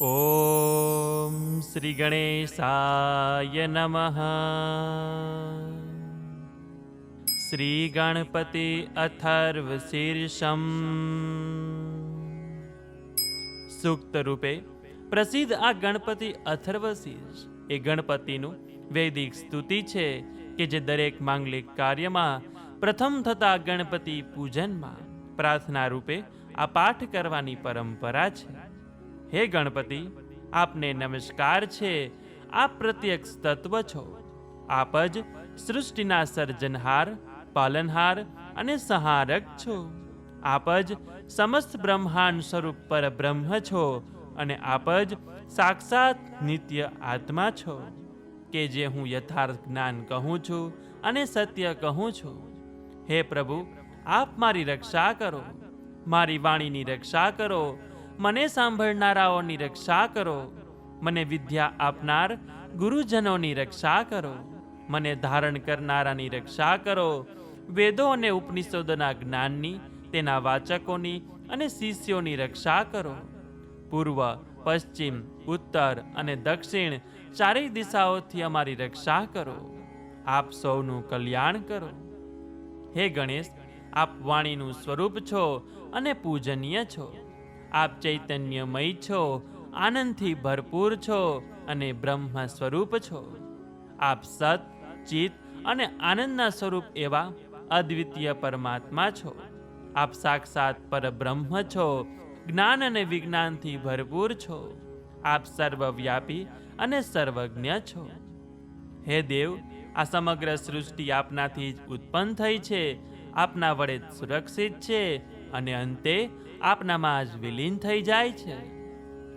ઓમ શ્રી ગણેશાય નમઃ. શ્રી ગણપતિ અથર્વ શીર્ષમ. સૂક્ત રૂપે પ્રસિદ્ધ આ ગણપતિ અથર્વ શીર્ષ એ ગણપતિનું વૈદિક સ્તુતિ છે કે જે દરેક માંગલિક કાર્યમાં પ્રથમ થતા ગણપતિ પૂજનમાં પ્રાર્થના રૂપે આ પાઠ કરવાની પરંપરા છે. હે ગણપતિ, આપને નમસ્કાર છે. આપ પ્રત્યક્ષ તત્વ છો. આપ જ સૃષ્ટિના સર્જનહાર, પાલનહાર અને સહારક છો. આપ જ સમસ્ત બ્રહ્માંડ સ્વરૂપ પર બ્રહ્મ છો અને આપ જ સાક્ષાત નિત્ય આત્મા છો. કે જે હું યથાર્થ જ્ઞાન કહું છું અને સત્ય કહું છું. હે પ્રભુ, આપ મારી રક્ષા કરો. મારી વાણીની રક્ષા કરો મને સાંભળનારાઓની રક્ષા કરો. મને વિદ્યા આપનાર ગુરુજનોની રક્ષા કરો. મને ધારણ કરનારાની રક્ષા કરો. વેદો અને ઉપનિષદોના જ્ઞાનની, તેના વાચકોની અને શિષ્યોની રક્ષા કરો. પૂર્વ, પશ્ચિમ, ઉત્તર અને દક્ષિણ ચારેય દિશાઓથી અમારી રક્ષા કરો. આપ સૌનું કલ્યાણ કરો. હે ગણેશ, આપ વાણીનું સ્વરૂપ છો અને પૂજનીય છો. આપ ચૈતન્યમય છો, આનંદથી ભરપૂર છો અને બ્રહ્મ સ્વરૂપ છો. આપ સત, ચિત્ત અને આનંદના સ્વરૂપ એવા અદ્વિતીય પરમાત્મા છો. આપ સાક્ષાત પરબ્રહ્મ છો, જ્ઞાન અને વિજ્ઞાનથી ભરપૂર છો. આપ સર્વવ્યાપી અને સર્વજ્ઞ છો. હે દેવ, આ સમગ્ર સૃષ્ટિ આપનાથી જ ઉત્પન્ન થઈ છે. આપના વડે સુરક્ષિત છે. અને અંતે આપનામાં જ વિલીન થઈ જાય છે.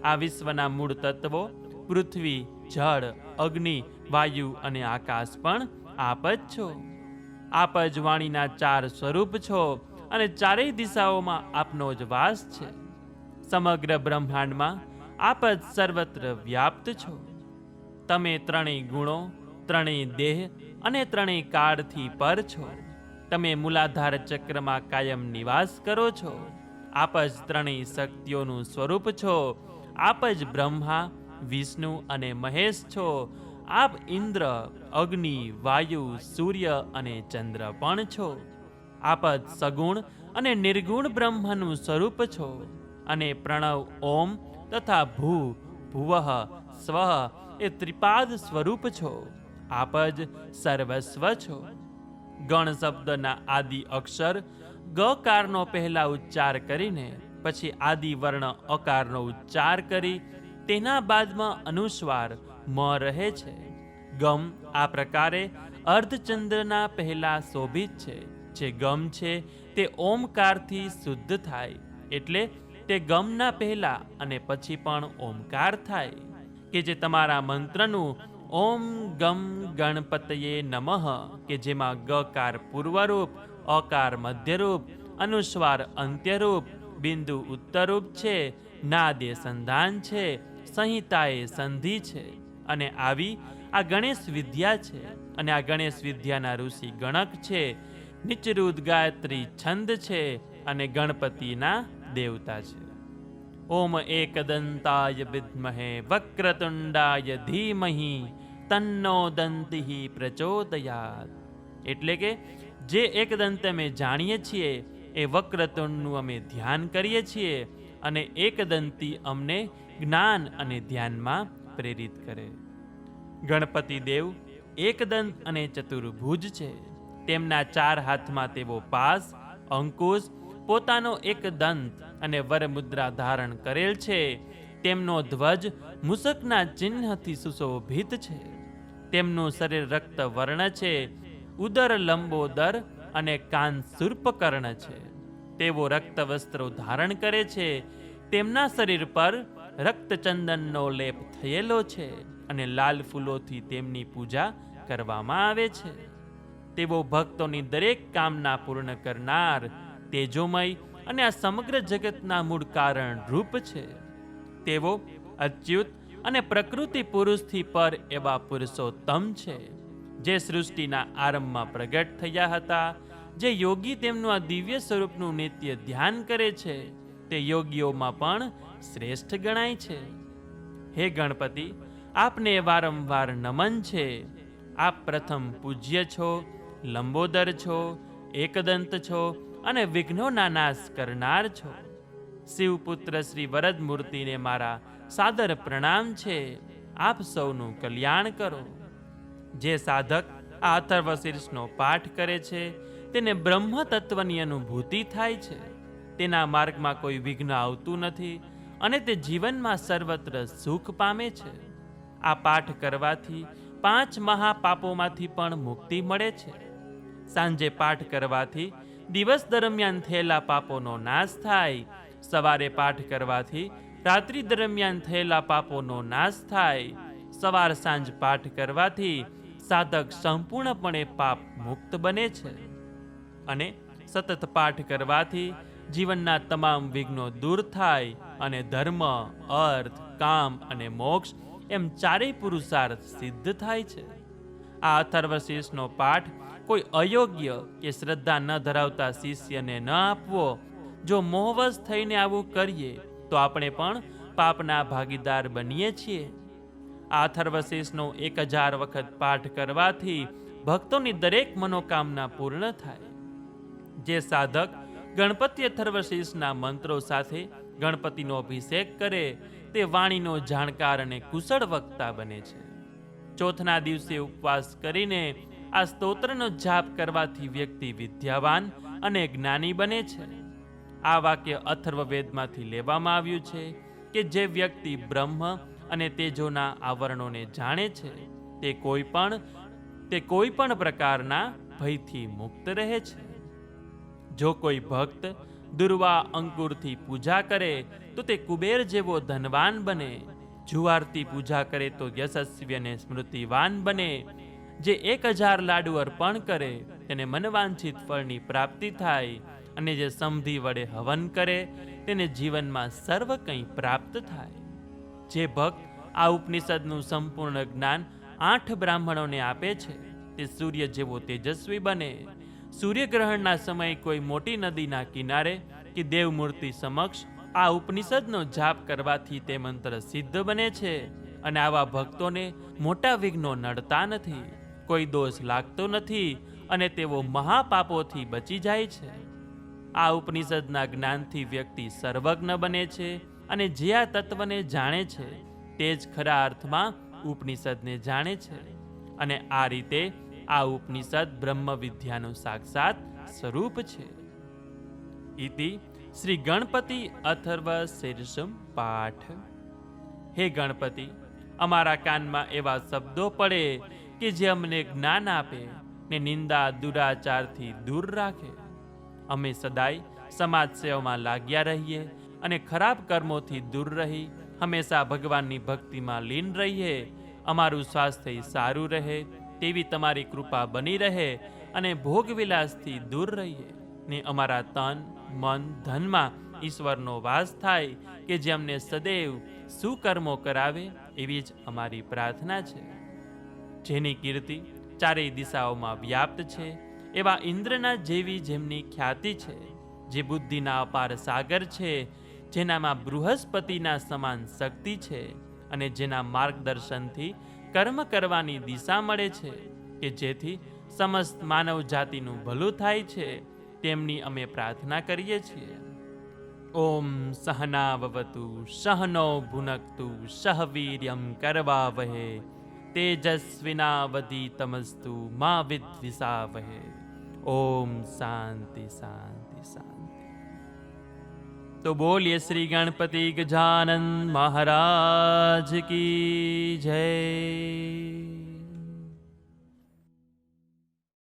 આ વિશ્વના મૂળ તત્વો, પૃથ્વી, જળ, અગ્નિ, વાયુ અને આકાશ પણ આપ જ છો. આપ જ વાણીના ચાર સ્વરૂપ છો અને ચારેય દિશાઓમાં આપનો જ વાસ છે. સમગ્ર બ્રહ્માંડમાં આપ જ સર્વત્ર વ્યાપ્ત છો. તમે ત્રણેય ગુણો, ત્રણેય દેહ અને ત્રણેય કાળથી પર છો. તમે મૂલાધાર ચક્રમાં કાયમ નિવાસ કરો છો. આપ જ ત્રણેય શક્તિઓનું સ્વરૂપ છો. આપ જ બ્રહ્મા, વિષ્ણુ અને મહેશ છો. આપ ઇન્દ્ર, અગ્નિ, વાયુ, સૂર્ય અને ચંદ્ર પણ છો. આપ જ સગુણ અને નિર્ગુણ બ્રહ્મનું સ્વરૂપ છો. અને પ્રણવ ઓમ તથા ભૂ, ભુવઃ, સ્વ એ ત્રિપાદ સ્વરૂપ છો. આપ જ સર્વસ્વ છો. ગણ શબ્દના આદિ અક્ષર ગકારનો પહેલા ઉચ્ચાર કરીને પછી આદિ વર્ણ અકારનો ઉચ્ચાર કરી તેના બાદમાં અનુસ્વાર મ રહે છે. ગમ આ પ્રકારે અર્ધચંદ્રના પહેલા શોભિત છે. જે ગમ છે તે ઓમકારથી શુદ્ધ થાય એટલે તે ગમના પહેલા અને પછી પણ ઓમકાર થાય. કે જે તમારા મંત્રનું ઓમ ગમ ગણપતયે નમઃ, કે જેમાં ગકાર પૂર્વરૂપ અકાર મધ્યરૂપ, અનુસ્વાર અંત્યરૂપ, બિંદુ ઉત્તરરૂપ છે, નાદે સંધાન છે, સંહિતાએ સંધિ છે. અને આવી આ ગણેશ વિદ્યા છે. અને આ ગણેશ વિદ્યાના ઋષિ ગણક છે નિચરુદ ગાયત્રી છંદ છે, અને ગણપતિના દેવતા છે. ઓમ એકદંતાય વિદ્મહે વક્રતુંડાય ધીમહિ તન્નો દંતિહિ પ્રચોદયાત એટલે કે જે એકદંત અમે જાણીએ છીએ, એ વક્રતુંડનું અમે ધ્યાન કરીએ છીએ અને એકદંતી અમને જ્ઞાન અને ધ્યાનમાં પ્રેરિત કરે. ગણપતિ દેવ એકદંત અને ચતુર્ભુજ છે. તેમના ચાર હાથમાં તેવો પાસ, અંકુશ, પોતાનો એક દંત અને વરમુદ્રા ધારણ કરેલ છે. તેમનો ધ્વજ મુસકના ચિહ્નથી સુશોભિત છે. તેમનું શરીર રક્ત વર્ણ છે, ઉદર લંબોદર અને કાન સૂર્પકર્ણ છે. તેઓ રક્ત વસ્ત્રો ધારણ કરે છે, તેમના શરીર પર રક્તચંદનનો લેપ થયેલો છે અને લાલ ફૂલોથી તેમની પૂજા કરવામાં આવે છે. તેઓ ભક્તોની દરેક કામના પૂર્ણ કરનાર તેજોમય અને આ સમગ્ર જગતના મૂળ કારણ રૂપ છે. તેઓ અચ્યુત અને પ્રકૃતિ પુરુષથી પર એવા પુરુષોત્તમ છે, જે સૃષ્ટિના આરંભમાં પ્રગટ થયા હતા, જે યોગી તેમનું આ દિવ્ય સ્વરૂપનું નિત્ય ધ્યાન કરે છે, તે યોગીઓમાં પણ શ્રેષ્ઠ ગણાય છે. હે ગણપતિ, આપને વારંવાર નમન છે. આપ પ્રથમ પૂજ્ય છો, લંબોદર છો, એકદંત છો અને વિઘ્નોના નાશ કરનાર છો. શિવપુત્ર શ્રી વરદ મૂર્તિને મારા સાદર પ્રણામ છે. આપ સૌનું કલ્યાણ કરો. જે સાધક આ અથર્વશીર્ષનો પાઠ કરે છે, તેને બ્રહ્મ તત્વની અનુભૂતિ થાય છે. તેના માર્ગમાં કોઈ વિઘ્ન આવતું નથી અને તે જીવનમાં સર્વત્ર સુખ પામે છે. આ પાઠ કરવાથી પાંચ મહાપાપોમાંથી પણ મુક્તિ મળે છે. સાંજે પાઠ કરવાથી દિવસ દરમિયાન થયેલા પાપોનો નાશ થાય. સવારે પાઠ કરવાથી રાત્રિ દરમિયાન થયેલા પાપોનો નાશ થાય. સવાર સાંજ પાઠ કરવાથી સાધક સંપૂર્ણપણે પાપ મુક્ત બને છે. અને સતત પાઠ કરવાથી જીવનના તમામ વિઘ્નો દૂર થાય અને ધર્મ, અર્થ, કામ અને મોક્ષ એમ ચારેય પુરુષાર્થ સિદ્ધ થાય છે. આ અથર્વશીષનો પાઠ કોઈ અયોગ્ય કે શ્રદ્ધા ન ધરાવતા શિષ્યને ન આપવો. જો મોહવશ થઈને આવું કરીએ, તો આપણે પણ પાપના ભાગીદાર બનીએ છીએ. આ અથર્વશીર્ષનો એક હજાર વખત પાઠ કરવાથી ભક્તોની દરેક મનોકામના પૂર્ણ થાય. જે સાધક ગણપતિ અથર્વશેષના મંત્રો સાથે ગણપતિનો અભિષેક કરે, તે વાણીનો જાણકાર અને કુશળ વક્તા બને છે. ચોથના દિવસે ઉપવાસ કરીને આ સ્તોત્રનો જાપ કરવાથી વ્યક્તિ વિદ્યાવાન અને જ્ઞાની બને છે. આ વાક્ય અથર્વવેદમાંથી લેવામાં આવ્યું છે કે જે વ્યક્તિ બ્રહ્મ અને તેજોના આવરણોને જાણે છે, તે કોઈ પણ, તે કોઈ પણ પ્રકારના ભયથી મુક્ત રહે છે. જો કોઈ ભક્ત દુર્વા અંકુરથી પૂજા કરે, તો તે કુબેર જેવો ધનવાન બને. જુવારથી પૂજા કરે તો યશસ્વી અને સ્મૃતિવાન બને. જે એક હજાર લાડુ અર્પણ કરે, તેને મનવાંછિત ફળની પ્રાપ્તિ થાય અને જે સમધિ વડે હવન કરે, તેને જીવનમાં સર્વ કંઈ પ્રાપ્ત થાય. જે ભક્ત આ ઉપનિષદનું સંપૂર્ણ જ્ઞાન આઠ બ્રાહ્મણોને આપે છે, તે સૂર્ય જેવો તેજસ્વી બને. સૂર્યગ્રહણના સમયે કોઈ મોટી નદીના કિનારે કે દેવમૂર્તિ સમક્ષ આ ઉપનિષદનો જાપ કરવાથી તે મંત્ર સિદ્ધ બને છે અને આવા ભક્તોને મોટા વિઘ્નો નડતા નથી. કોઈ દોષ લાગતો નથી અને તેઓ મહાપાપોથી બચી જાય છે. આ ઉપનિષદના જ્ઞાનથી વ્યક્તિ સર્વજ્ઞ બને છે અને જે આ તત્વને જાણે છે, તે જ ખરા અર્થમાં ઉપનિષદને જાણે છે. અને આ રીતે આ ઉપનિષદ બ્રહ્મ વિદ્યાનું સાક્ષાત સ્વરૂપ છે. ઇતિ શ્રી ગણપતિ અથર્વ શીર્ષમ પાઠ. હે ગણપતિ, અમારા કાનમાં એવા શબ્દો પડે કે જે અમને જ્ઞાન આપે ને નિંદા દુરાચારથી દૂર રાખે. અમે સદાય સમાજ સેવામાં લાગ્યા રહીએ અને ખરાબ કર્મોથી દૂર રહી, હંમેશા ભગવાનની ભક્તિમાં લીન રહીએ, અમારું સ્વાસ્થ્ય સારું રહે, તેવી તમારી કૃપા બની રહે અને ભોગવિલાસથી દૂર રહીએ. ને અમારા તન, મન, ધનમાં ઈશ્વરનો વાસ થાય કે જે અમને સદૈવ સુકર્મો કરાવે, એવી જ અમારી પ્રાર્થના છે. જેની કીર્તિ ચારેય દિશાઓમાં વ્યાપ્ત છે, એવા ઇન્દ્રના જેવી જેમની ખ્યાતિ છે, જે બુદ્ધિના અપાર સાગર છે, જેનામાં બૃહસ્પતિના સમાન શક્તિ છે અને જેના માર્ગદર્શનથી કર્મ કરવાની દિશા મળે છે કે જેથી સમસ્ત માનવ જાતિનું ભલું થાય છે, તેમની અમે પ્રાર્થના કરીએ છીએ. ઓમ સહનાવવતુ, સહનો સહવીર્યમ કરવા વીર્યમ કરવાવહે તેજસ્વિનાવધીતમસ્તુ મા વિદ્વિષાવહે ઓમ શાંતિ શાંતિ શાંતિ તો બોલીએ શ્રી ગણપતિ ગજાનંદ મહારાજ કી જય